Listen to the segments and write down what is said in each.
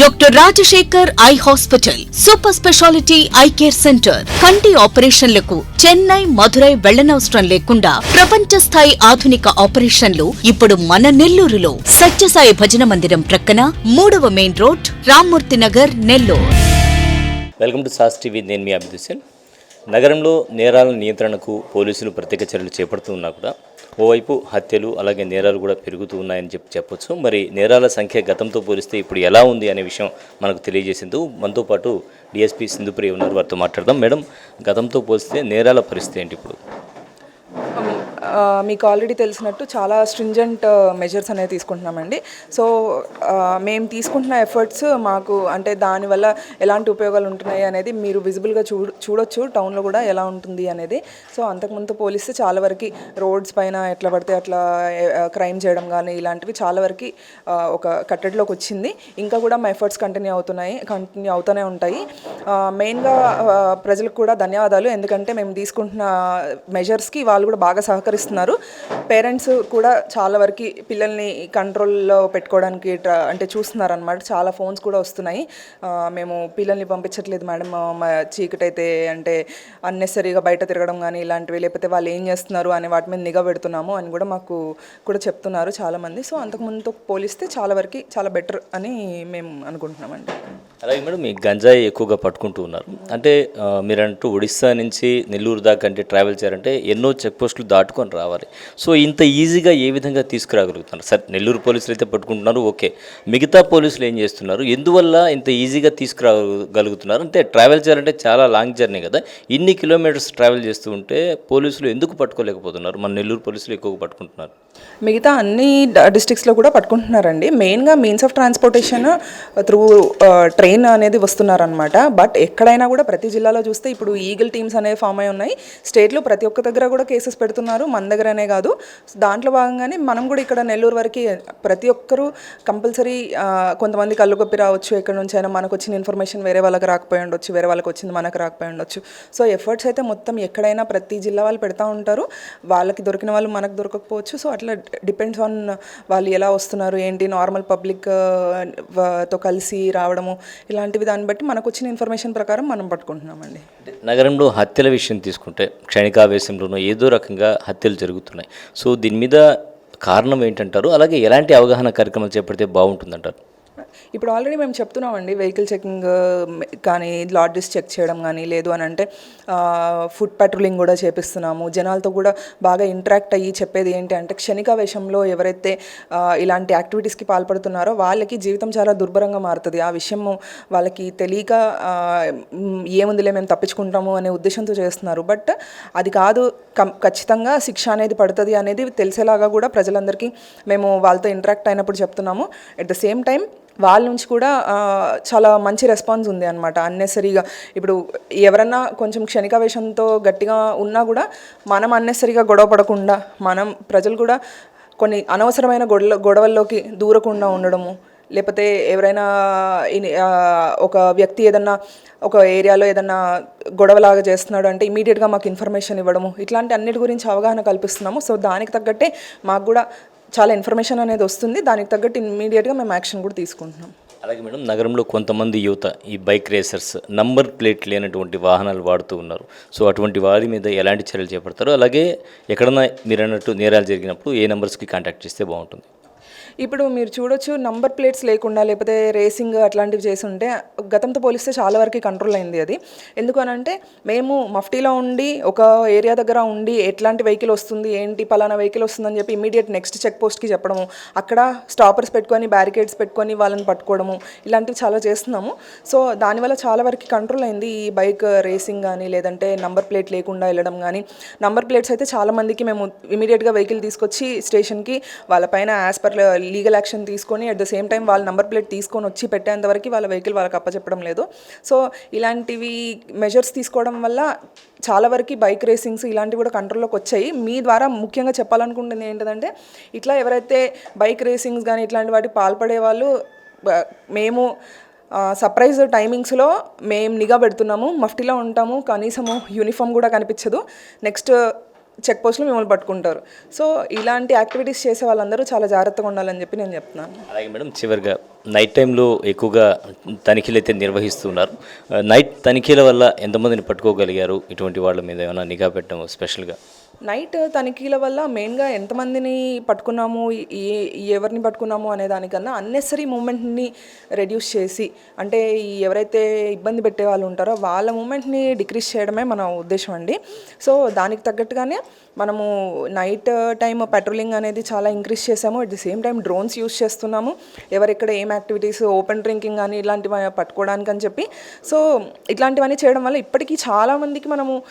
Doctor Rajasekhar eye hospital super speciality eye care centre కంటి ఆపరేషన్లకు చెన్నై మధురై వెళ్ళనవసరం లేకుండా ప్రపంచ స్థాయి ఆధునిక ఆపరేషన్లు ఇప్పుడు మన నెల్లూరులో సత్యసాయి భజన మందిరం ప్రక్కన మూడవ main road Rammurthy Nagar Nellore. Welcome to SAS TV నేను మీ నగరంలో నేరాల నియంత్రణకు పోలీసులు ప్రత్యేక చర్యలు చేపడుతున్నా కూడా ఓవైపు హత్యలు అలాగే నేరాలు కూడా పెరుగుతూ ఉన్నాయని చెప్పి చెప్పొచ్చు. మరి నేరాల సంఖ్య గతంతో పోలిస్తే ఇప్పుడు ఎలా ఉంది అనే విషయం మనకు తెలియజేసింది. మనతో పాటు డిఎస్పీ సింధుప్రియ ఉన్నారు. వారితో మాట్లాడదాం. మేడం గతంతో పోలిస్తే నేరాల పరిస్థితి ఏంటి ఇప్పుడు? మీకు ఆల్రెడీ తెలిసినట్టు చాలా స్ట్రింజెంట్ మెజర్స్ అనేవి తీసుకుంటున్నామండి. సో మేము తీసుకుంటున్న ఎఫర్ట్స్ మాకు అంటే దానివల్ల ఎలాంటి ఉపయోగాలు ఉంటున్నాయి అనేది మీరు విజిబుల్గా చూ చూడొచ్చు టౌన్లో కూడా ఎలా ఉంటుంది అనేది. సో అంతకుముందు పోలిస్తే చాలా వరకు రోడ్స్ పైన ఎట్లా పడితే అట్లా క్రైమ్ చేయడం కానీ ఇలాంటివి చాలా వరకు ఒక కట్టడిలోకి వచ్చింది. ఇంకా కూడా మా ఎఫర్ట్స్ కంటిన్యూ అవుతున్నాయి కంటిన్యూ అవుతూనే ఉంటాయి. మెయిన్గా ప్రజలకు కూడా ధన్యవాదాలు. ఎందుకంటే మేము తీసుకుంటున్న మెజర్స్కి వాళ్ళు కూడా బాగా సహకరిస్తున్నారు పేరెంట్స్ కూడా చాలా వరకు పిల్లల్ని కంట్రోల్లో పెట్టుకోవడానికి అంటే చూస్తున్నారు అనమాట చాలా ఫోన్స్ కూడా వస్తున్నాయి. మేము పిల్లల్ని పంపించట్లేదు మేడం. మా అంటే అన్నెసరీగా బయట తిరగడం కానీ ఇలాంటివి లేకపోతే వాళ్ళు ఏం చేస్తున్నారు అనే వాటి మీద నిఘా పెడుతున్నాము అని కూడా మాకు కూడా చెప్తున్నారు చాలామంది. సో అంతకుముందుతో పోలిస్తే చాలా వరకు చాలా బెటర్ అని మేము అనుకుంటున్నామండి. అలాగే మేడం మీ గంజాయి ఎక్కువగా పట్టుకుంటూ ఉన్నారు. అంటే మీరంటూ ఒడిస్సా నుంచి నెల్లూరు దాకా అంటే ట్రావెల్ చేయాలంటే ఎన్నో చెక్ పోస్టులు దాటుకొని రావాలి. సో ఇంత ఈజీగా ఏ విధంగా తీసుకురాగలుగుతున్నారు? సరే నెల్లూరు పోలీసులు అయితే పట్టుకుంటున్నారు ఓకే. మిగతా పోలీసులు ఏం చేస్తున్నారు? ఎందువల్ల ఇంత ఈజీగా తీసుకురాగలుగుతున్నారు? అంటే ట్రావెల్ చేయాలంటే చాలా లాంగ్ జర్నీ కదా. ఇన్ని కిలోమీటర్స్ ట్రావెల్ చేస్తూ ఉంటే పోలీసులు ఎందుకు పట్టుకోలేకపోతున్నారు? మన నెల్లూరు పోలీసులు ఎక్కువగా పట్టుకుంటున్నారు. మిగతా అన్ని డిస్ట్రిక్ట్స్లో కూడా పట్టుకుంటున్నారండి. మెయిన్గా means of transportation through train అనేది వస్తున్నారనమాట బట్ ఎక్కడైనా కూడా ప్రతి జిల్లాలో చూస్తే ఇప్పుడు ఈగిల్ టీమ్స్ అనేవి ఫామ్ అయి ఉన్నాయి. స్టేట్లో ప్రతి ఒక్క దగ్గర కూడా కేసెస్ పెడుతున్నారు. మన దగ్గరనే కాదు. దాంట్లో భాగంగానే మనం కూడా ఇక్కడ నెల్లూరు వరకు ప్రతి ఒక్కరూ కంపల్సరీ కొంతమంది కళ్ళుగొప్పి రావచ్చు. ఎక్కడి నుంచి అయినా మనకు వచ్చిన ఇన్ఫర్మేషన్ వేరే వాళ్ళకి రాకపోయి ఉండొచ్చు. వేరే వాళ్ళకి వచ్చింది మనకు రాకపోయి ఉండొచ్చు. సో ఎఫర్ట్స్ అయితే మొత్తం ఎక్కడైనా ప్రతి జిల్లా వాళ్ళు పెడతా ఉంటారు. వాళ్ళకి దొరికిన వాళ్ళు మనకు దొరకకపోవచ్చు. సో అట్లా డిపెండ్స్ ఆన్ వాళ్ళు ఎలా వస్తున్నారు ఏంటి నార్మల్ పబ్లిక్తో కలిసి రావడము ఇలాంటివి దాన్ని బట్టి మనకు వచ్చిన ఇన్ఫర్మేషన్ ప్రకారం మనం పట్టుకుంటున్నామండి. నగరంలో హత్యల విషయం తీసుకుంటే క్షణికావేశంలోనూ ఏదో రకంగా హత్యలు జరుగుతున్నాయి. సో దీని మీద కారణం ఏంటంటారు? అలాగే ఎలాంటి అవగాహన కార్యక్రమాలు చేపడితే బాగుంటుందంటారు? ఇప్పుడు ఆల్రెడీ మేము చెప్తున్నామండి వెహికల్ చెకింగ్ కానీ లాడ్జెస్ చెక్ చేయడం కానీ లేదు అని అంటే ఫుడ్ పెట్రోలింగ్ కూడా చేపిస్తున్నాము. జనాలతో కూడా బాగా ఇంటరాక్ట్ అయ్యి చెప్పేది ఏంటి అంటే క్షణిక వేషంలో ఎవరైతే ఇలాంటి యాక్టివిటీస్కి పాల్పడుతున్నారో వాళ్ళకి జీవితం చాలా దుర్భరంగా మారుతుంది. ఆ విషయం వాళ్ళకి తెలియక ఏముందిలే మేము తప్పించుకుంటాము అనే ఉద్దేశంతో చేస్తున్నారు. బట్ అది కాదు కం- ఖచ్చితంగా శిక్ష అనేది పడుతుంది అనేది తెలిసేలాగా కూడా ప్రజలందరికీ మేము వాళ్ళతో ఇంటరాక్ట్ అయినప్పుడు చెప్తున్నాము. ఎట్ ద సేమ్ టైం వాళ్ళ నుంచి కూడా చాలా మంచి రెస్పాన్స్ ఉంది అనమాట అన్నెసరీగా ఇప్పుడు ఎవరన్నా కొంచెం క్షణికావేశంతో గట్టిగా ఉన్నా కూడా మనం అన్నెసరీగా గొడవ పడకుండా మనం ప్రజలు కూడా కొన్ని అనవసరమైన గొడవ గొడవల్లోకి దూరకుండా ఉండడము లేకపోతే ఎవరైనా ఒక వ్యక్తి ఏదన్నా ఒక ఏరియాలో ఏదన్నా గొడవలాగా చేస్తున్నాడు అంటే ఇమీడియట్గా మాకు ఇన్ఫర్మేషన్ ఇవ్వడము ఇట్లాంటి అన్నిటి గురించి అవగాహన కల్పిస్తున్నాము. సో దానికి తగ్గట్టే మాకు కూడా చాలా ఇన్ఫర్మేషన్ అనేది వస్తుంది. దానికి తగ్గట్టు ఇమ్మీడియట్గా మేము యాక్షన్ కూడా తీసుకుంటున్నాం. అలాగే మేడం నగరంలో కొంతమంది యువత ఈ బైక్ రేసర్స్ నంబర్ ప్లేట్ లేనటువంటి వాహనాలు వాడుతూ ఉన్నారు. సో అటువంటి వారి మీద ఎలాంటి చర్యలు చేపడతారు? అలాగే ఎక్కడన్నా మీరు అన్నట్టు నేరాలు జరిగినప్పుడు ఏ నెంబర్స్కి కాంటాక్ట్ చేస్తే బాగుంటుంది? ఇప్పుడు మీరు చూడొచ్చు నంబర్ ప్లేట్స్ లేకుండా లేకపోతే రేసింగ్ అట్లాంటివి చేసి ఉంటే గతంతో పోలిస్తే చాలా వరకు కంట్రోల్ అయింది అది. ఎందుకు మేము మఫ్టీలో ఉండి ఒక ఏరియా దగ్గర ఉండి ఎట్లాంటి వెహికల్ వస్తుంది ఏంటి పలానా వెహికల్ వస్తుందని చెప్పి ఇమీడియట్ నెక్స్ట్ చెక్ పోస్ట్కి చెప్పడము అక్కడ స్టాపర్స్ పెట్టుకొని బ్యారికేడ్స్ పెట్టుకొని వాళ్ళని పట్టుకోవడము ఇలాంటివి చాలా చేస్తున్నాము. సో దానివల్ల చాలా వరకు కంట్రోల్ అయింది ఈ బైక్ రేసింగ్ కానీ లేదంటే నంబర్ ప్లేట్ లేకుండా వెళ్ళడం కానీ నంబర్ ప్లేట్స్ అయితే చాలా మందికి మేము ఇమీడియట్గా వెహికల్ తీసుకొచ్చి స్టేషన్కి వాళ్ళపైన యాజ్ పర్ లీగల్ యాక్షన్ తీసుకొని అట్ ద సేమ్ టైం వాళ్ళ నంబర్ ప్లేట్ తీసుకొని వచ్చి పెట్టేంత వరకు వాళ్ళ వెహికల్ వాళ్ళకి అప్పచెప్పడం లేదు. సో ఇలాంటివి మెజర్స్ తీసుకోవడం వల్ల చాలా వరకు బైక్ రేసింగ్స్ ఇలాంటివి కూడా కంట్రోల్లోకి వచ్చాయి. మీ ద్వారా ముఖ్యంగా చెప్పాలనుకుంటుంది ఏంటంటే ఇట్లా ఎవరైతే బైక్ రేసింగ్స్ కానీ ఇట్లాంటి వాటి పాల్పడే వాళ్ళు మేము సర్ప్రైజ్ టైమింగ్స్లో మేము నిఘా పెడుతున్నాము మఫ్టీలో ఉంటాము కనీసము యూనిఫామ్ కూడా కనిపించదు. నెక్స్ట్ చెక్ పోస్ట్లో మిమ్మల్ని పట్టుకుంటారు. సో ఇలాంటి యాక్టివిటీస్ చేసే వాళ్ళందరూ చాలా జాగ్రత్తగా ఉండాలని చెప్పి నేను చెప్తున్నాను. అలాగే మేడం చివరిగా నైట్ టైంలో ఎక్కువగా తనిఖీలు అయితే నిర్వహిస్తున్నారు. నైట్ తనిఖీల వల్ల ఎంతమందిని పట్టుకోగలిగారు? ఇటువంటి వాళ్ళ మీద ఏమైనా నిఘా పెట్టడం స్పెషల్గా? నైట్ తనిఖీల వల్ల మెయిన్గా ఎంతమందిని పట్టుకున్నాము ఏ ఎవరిని పట్టుకున్నాము అనే దానికన్నా అన్నెసరీ మూమెంట్ని రెడ్యూస్ చేసి అంటే ఎవరైతే ఇబ్బంది పెట్టే వాళ్ళు ఉంటారో వాళ్ళ మూమెంట్ని డిక్రీస్ చేయడమే మన ఉద్దేశం అండి. సో దానికి తగ్గట్టుగానే మనము నైట్ టైం పెట్రోలింగ్ అనేది చాలా ఇంక్రీజ్ చేసాము. At the same time drones use చేస్తున్నాము. ఎవరెక్కడ ఏం యాక్టివిటీస్ ఓపెన్ డ్రింకింగ్ కానీ ఇలాంటివి పట్టుకోవడానికి అని చెప్పి. సో ఇట్లాంటివన్నీ చేయడం వల్ల ఇప్పటికీ చాలామందికి మనము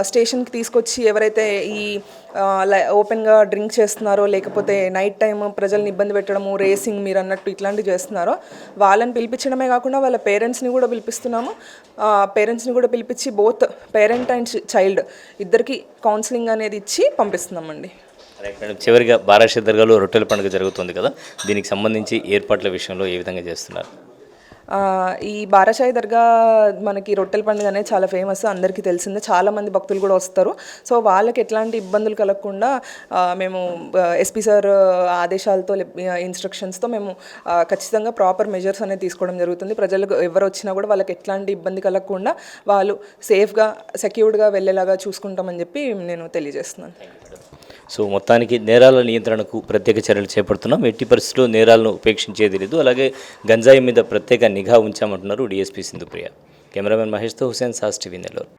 స్టేషన్కి తీసుకొచ్చి ఎవరైతే ఈ లై- ఓపెన్గా డ్రింక్ చేస్తున్నారో లేకపోతే నైట్ టైం ప్రజల్ని ఇబ్బంది పెట్టడము రేసింగ్ మీరు అన్నట్టు ఇట్లాంటివి చేస్తున్నారో వాళ్ళని పిలిపించడమే కాకుండా వాళ్ళ పేరెంట్స్ని కూడా పిలిపిస్తున్నాము. పేరెంట్స్ని కూడా పిలిపించి బోత్ పేరెంట్ అండ్ చైల్డ్ ఇద్దరికి కౌన్సిలింగ్ అనేది ఇచ్చి పంపిస్తున్నామండి. రైట్ మేడం చివరిగా బారాష దర్గాలో రొట్టెల పండుగ జరుగుతుంది కదా దీనికి సంబంధించి ఏర్పాట్ల విషయంలో ఏ విధంగా చేస్తున్నారు? ఈ బారాషాయి దర్గా మనకి రొట్టెల పండుగ అనేది చాలా ఫేమస్ అందరికీ తెలిసిందే. చాలామంది భక్తులు కూడా వస్తారు. సో వాళ్ళకి ఎట్లాంటి ఇబ్బందులు కలగకుండా మేము ఎస్పీ సార్ ఆదేశాలతో ఇన్స్ట్రక్షన్స్తో మేము ఖచ్చితంగా ప్రాపర్ మెజర్స్ అనేది తీసుకోవడం జరుగుతుంది. ప్రజలకు ఎవరు వచ్చినా కూడా వాళ్ళకి ఎట్లాంటి ఇబ్బంది కలగకుండా వాళ్ళు సేఫ్గా సెక్యూర్డ్గా వెళ్ళేలాగా చూసుకుంటామని చెప్పి నేను తెలియజేస్తున్నాను. సో మొత్తానికి నేరాల నియంత్రణకు ప్రత్యేక చర్యలు చేపడుతున్నాం. ఎట్టి పరిస్థితుల్లో నేరాలను ఉపేక్షించేది లేదు అలాగే గంజాయి మీద ప్రత్యేక నిఘా ఉంచామంటున్నారు డిఎస్పీ సింధుప్రియ. కెమెరామెన్ మహేష్తో హుసేన్ సాస్ టీవీ నెల్లూరు.